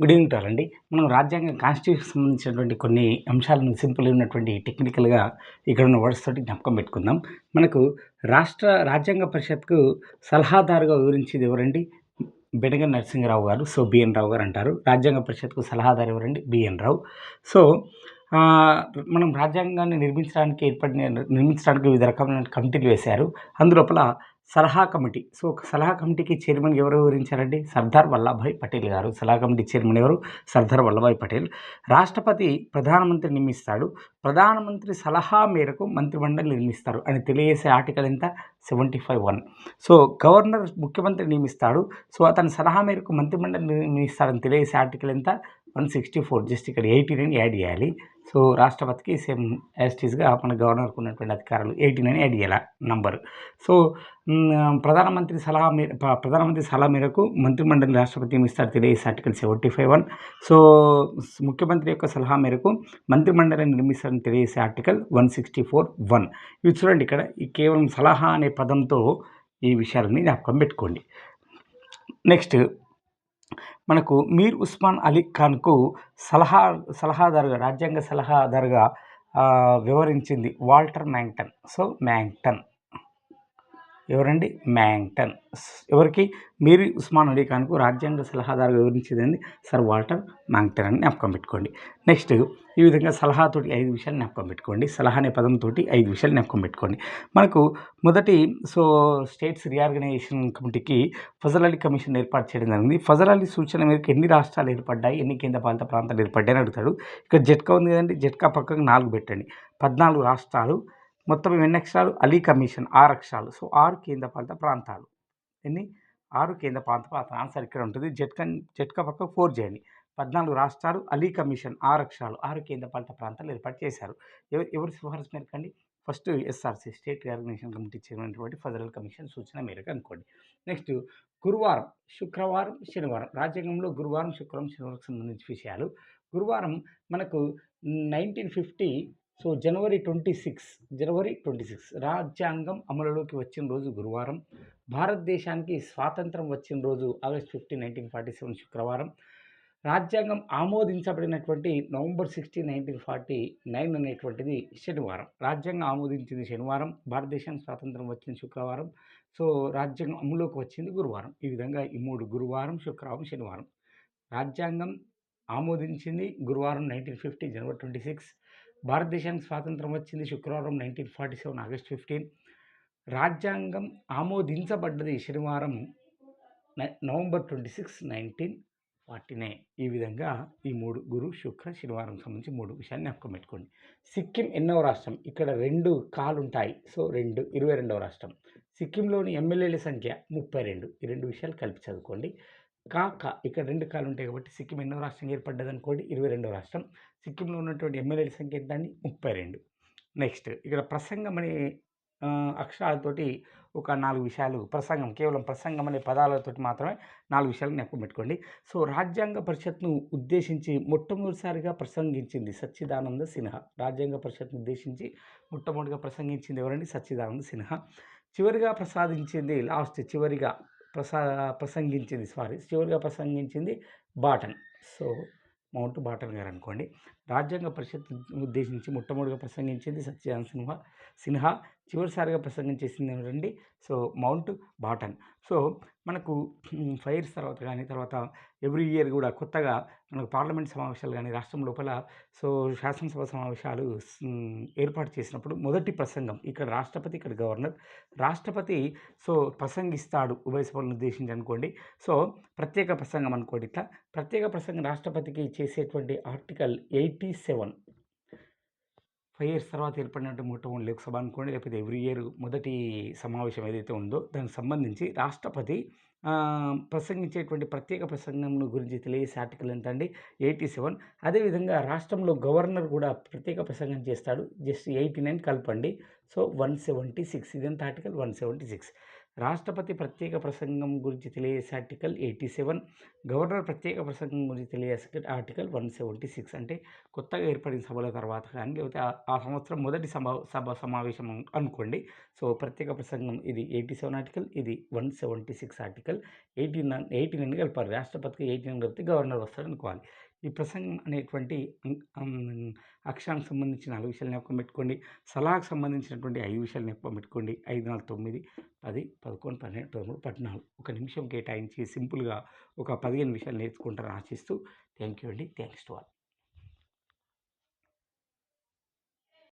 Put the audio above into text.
Good evening to అండి. మనం రాజ్యాంగం కాన్స్టిట్యూషన్ సంబంధించినటువంటి కొన్ని అంశాలను సింపుల్ ఉన్నటువంటి టెక్నికల్గా ఇక్కడ ఉన్న వర్డ్స్ తోటి జ్ఞాపకం పెట్టుకుందాం. మనకు రాష్ట్ర రాజ్యాంగ పరిషత్కు సలహాదారుగా వివరించేది ఎవరండి? బెడగ నరసింహరావు గారు సో బిఎన్ రావు గారు అంటారు. రాజ్యాంగ పరిషత్కు సలహాదారు ఎవరండి? బిఎన్ రావు. సో మనం రాజ్యాంగాన్ని నిర్మించడానికి ఏర్పడిన నిర్మించడానికి వివిధ రకమైన కమిటీలు వేశారు. అందులోపల సలహా కమిటీ. సో ఒక సలహా కమిటీకి చైర్మన్ ఎవరు వివరించారండి? సర్దార్ వల్లభాయ్ పటేల్ గారు. సలహా కమిటీ చైర్మన్ ఎవరు? సర్దార్ వల్లభాయ్ పటేల్. రాష్ట్రపతి ప్రధానమంత్రి నియమిస్తాడు. ప్రధానమంత్రి సలహా మేరకు మంత్రిమండలి నిర్మిస్తారు అని తెలియజేసే ఆర్టికల్ ఎంత? Seventy five one. So governor ముఖ్యమంత్రి నియమిస్తాడు. సో అతని సలహా మేరకు మంత్రిమండలి నియమిస్తాడని తెలియజేసే ఆర్టికల్ ఎంత? One sixty four. జస్ట్ ఇక్కడ ఎయిటీ నైన్ యాడ్ చేయాలి. సో రాష్ట్రపతికి సేమ్ యాస్టీస్గా మన గవర్నర్కు ఉన్నటువంటి అధికారాలు ఎయిటీ నైన్ యాడ్ చేయాలి నంబర్. సో ప్రధానమంత్రి సలహా మేర ప్రధానమంత్రి సలహా మేరకు మంత్రిమండలి రాష్ట్రపతి నియమిస్తారు తెలియజేసే article seventy five one so ముఖ్యమంత్రి యొక్క సలహా మేరకు మంత్రిమండలి నిర్మిస్తారని తెలియజేసే article one sixty four one ఇవి చూడండి ఇక్కడ. ఈ కేవలం సలహా అనే పదంతో ఈ విషయాలని జ్ఞాపకం పెట్టుకోండి. నెక్స్ట్ మనకు మీర్ ఉస్మాన్ అలీ ఖాన్కు సలహా సలహాదారుగా రాజ్యాంగ సలహాదారుగా వివరించింది వాల్టర్ మ్యాంగ్టన్. సో మ్యాంగ్టన్. ఎవరండి? మ్యాంగ్టన్. ఎవరికి? మీరు ఉస్మాన్ అలీ ఖాన్కు రాజ్యాంగ సలహాదారుగా వివరించేదండి సర్ వాల్టర్ మ్యాంగ్టన్ అని జ్ఞాపకం పెట్టుకోండి. నెక్స్ట్ ఈ విధంగా సలహాతోటి ఐదు విషయాలు జ్ఞాపకం పెట్టుకోండి. సలహా అనే పదంతో ఐదు విషయాలు జ్ఞాపకం పెట్టుకోండి. మనకు మొదటి సో స్టేట్స్ రీఆర్గనైజేషన్ కమిటీకి ఫజల్ అలీ కమిషన్ ఏర్పాటు చేయడం జరిగింది. ఫజల్ అలీ సూచన మేరకు ఎన్ని రాష్ట్రాలు ఏర్పడ్డాయి? ఎన్ని కేంద్రపాలిత ప్రాంతాలు ఏర్పడ్డాయని అడుగుతాడు. ఇక్కడ జట్కా ఉంది కదండి? జట్కా పక్కకు నాలుగు పెట్టండి. పద్నాలుగు రాష్ట్రాలు మొత్తం ఎన్ని అక్షరాలు? అలీ కమిషన్ ఆరు అక్షరాలు. సో ఆరు కేంద్రపాలిత ప్రాంతాలు. ఎన్ని? ఆరు కేంద్ర ప్రాంత ప్రాంతాలు. ఆన్సర్ ఇక్కడ ఉంటుంది. జట్కా జట్కా పక్క ఫోర్ చేయండి పద్నాలుగు రాష్ట్రాలు అలీ కమిషన్ ఆరు అక్షరాలు. ఆరు కేంద్రపాలిత ప్రాంతాలు ఏర్పాటు చేశారు. ఎవరు ఎవరు సిఫారసు మేరకు అండి first SRC state organisation committee chairman federal commission సూచన మేరకు అనుకోండి. నెక్స్ట్ గురువారం శుక్రవారం శనివారం. రాజ్యాంగంలో గురువారం శుక్రవారం శనివారం సంబంధించిన విషయాలు. గురువారం మనకు nineteen fifty so January twenty six January twenty six రాజ్యాంగం అమలులోకి వచ్చిన రోజు గురువారం భారతదేశానికి స్వాతంత్రం వచ్చిన రోజు August fifteen nineteen forty seven శుక్రవారం రాజ్యాంగం ఆమోదించబడినటువంటి November sixteen nineteen forty nine అనేటువంటిది శనివారం. రాజ్యాంగం ఆమోదించింది శనివారం భారతదేశానికి స్వాతంత్రం వచ్చిన శుక్రవారం. సో రాజ్యాంగం అమలులోకి వచ్చింది గురువారం. ఈ విధంగా ఈ మూడు గురువారం శుక్రవారం శనివారం. రాజ్యాంగం ఆమోదించింది గురువారం nineteen fifty January twenty six భారతదేశానికి స్వాతంత్రం వచ్చింది శుక్రవారం nineteen forty seven August fifteen రాజ్యాంగం ఆమోదించబడ్డది శనివారం November twenty six nineteen forty nine ఈ విధంగా ఈ మూడు గురు శుక్ర శనివారం సంబంధించి మూడు విషయాన్ని జ్ఞాపకం పెట్టుకోండి. సిక్కిం ఎన్నవ రాష్ట్రం? ఇక్కడ రెండు కాలు ఉంటాయి సో రెండు ఇరవై రెండవ రాష్ట్రం. సిక్కింలోని ఎమ్మెల్యేల సంఖ్య ముప్పై రెండు. ఈ రెండు విషయాలు కలిపి చదువుకోండి. కాక ఇక్కడ రెండు కాలు ఉంటాయి కాబట్టి సిక్కిం ఎన్నో రాష్ట్రం ఏర్పడ్డది అనుకోండి ఇరవై రెండవ రాష్ట్రం. సిక్కింలో ఉన్నటువంటి ఎమ్మెల్యేల సంఖ్య ఎంత అండి? ముప్పై రెండు. నెక్స్ట్ ఇక్కడ ప్రసంగం అనే అక్షరాలతోటి ఒక నాలుగు విషయాలు ప్రసంగం కేవలం ప్రసంగం అనే పదాలతోటి మాత్రమే నాలుగు విషయాలు జ్ఞాపకం పెట్టుకోండి. సో రాజ్యాంగ పరిషత్ను ఉద్దేశించి మొట్టమొదటిసారిగా ప్రసంగించింది సచ్చిదానంద సిన్హా. రాజ్యాంగ పరిషత్ను ఉద్దేశించి మొట్టమొదటిగా ప్రసంగించింది ఎవరండి? సచ్చిదానంద సిన్హా. చివరిగా ప్రసాదించింది లాస్ట్ చివరిగా ప్రసా ప్రసంగించింది సారీ చివరిగా ప్రసంగించింది బాటన్. సో మౌంట్ బాటన్ గారు అనుకోండి రాజ్యాంగ పరిషత్ ఉద్దేశించి మొట్టమొదటిగా ప్రసంగించింది సత్యనారాయణ సిన్హా సిన్హా. చివరిసారిగా ప్రసంగం చేసింది ఏమిటండి సో మౌంట్ బాటన్. సో మనకు ఫైర్స్ తర్వాత కానీ తర్వాత ఎవ్రీ ఇయర్ కూడా కొత్తగా మనకు పార్లమెంట్ సమావేశాలు కానీ రాష్ట్రం లోపల సో శాసనసభ సమావేశాలు ఏర్పాటు చేసినప్పుడు మొదటి ప్రసంగం ఇక్కడ రాష్ట్రపతి ఇక్కడ గవర్నర్. రాష్ట్రపతి సో ప్రసంగిస్తాడు ఉభయ సభలను ఉద్దేశించి అనుకోండి. సో ప్రత్యేక ప్రసంగం అనుకోండి ఇట్లా. ప్రత్యేక ప్రసంగం రాష్ట్రపతికి చేసేటువంటి article eight eighty seven. Five years తర్వాత ఏర్పడినట్టు మొట్టమొదటి లోక్సభ అనుకోండి లేకపోతే ఎవ్రీ ఇయర్ మొదటి సమావేశం ఏదైతే ఉందో దానికి సంబంధించి రాష్ట్రపతి ప్రసంగించేటువంటి ప్రత్యేక ప్రసంగం గురించి తెలియజేసే ఆర్టికల్ ఎంత అండి? Eighty seven. అదేవిధంగా రాష్ట్రంలో గవర్నర్ కూడా ప్రత్యేక ప్రసంగం చేస్తాడు. జస్ట్ ఎయిటీ నైన్ కలపండి. So one seventy six. ఇదంతా ఆర్టికల్ వన్ సెవెంటీ సిక్స్. రాష్ట్రపతి ప్రత్యేక ప్రసంగం గురించి తెలియజేసే ఆర్టికల్ ఎయిటీ సెవెన్. గవర్నర్ ప్రత్యేక ప్రసంగం గురించి తెలియజేసే ఆర్టికల్ వన్ సెవెంటీ సిక్స్. అంటే కొత్తగా ఏర్పడిన సభల తర్వాత కానీ లేకపోతే ఆ- సంవత్సరం మొదటి సభ సభ సమావేశం అనుకోండి. సో ప్రత్యేక ప్రసంగం ఇది ఎయిటీ సెవెన్ ఆర్టికల్ ఇది one seventy six article. Eighty nine eighty nine కలిపారు రాష్ట్రపతికి ఎయిటీ నైన్ కలిపితే గవర్నర్ వస్తాడు అనుకోవాలి. ఈ ప్రసంగం అనేటువంటి అక్షరానికి సంబంధించిన నాలుగు విషయాలు జ్ఞాపకం పెట్టుకోండి. సలహాకు సంబంధించినటువంటి ఐదు విషయాలు జ్ఞాపకం పెట్టుకోండి. ఐదు నాలుగు తొమ్మిది పది పదకొండు పన్నెండు పదమూడు పద్నాలుగు. ఒక నిమిషం కేటాయించి సింపుల్గా ఒక పదిహేను విషయాలు నేర్చుకుంటారని ఆశిస్తూ థ్యాంక్ యూ అండి. Thanks to all.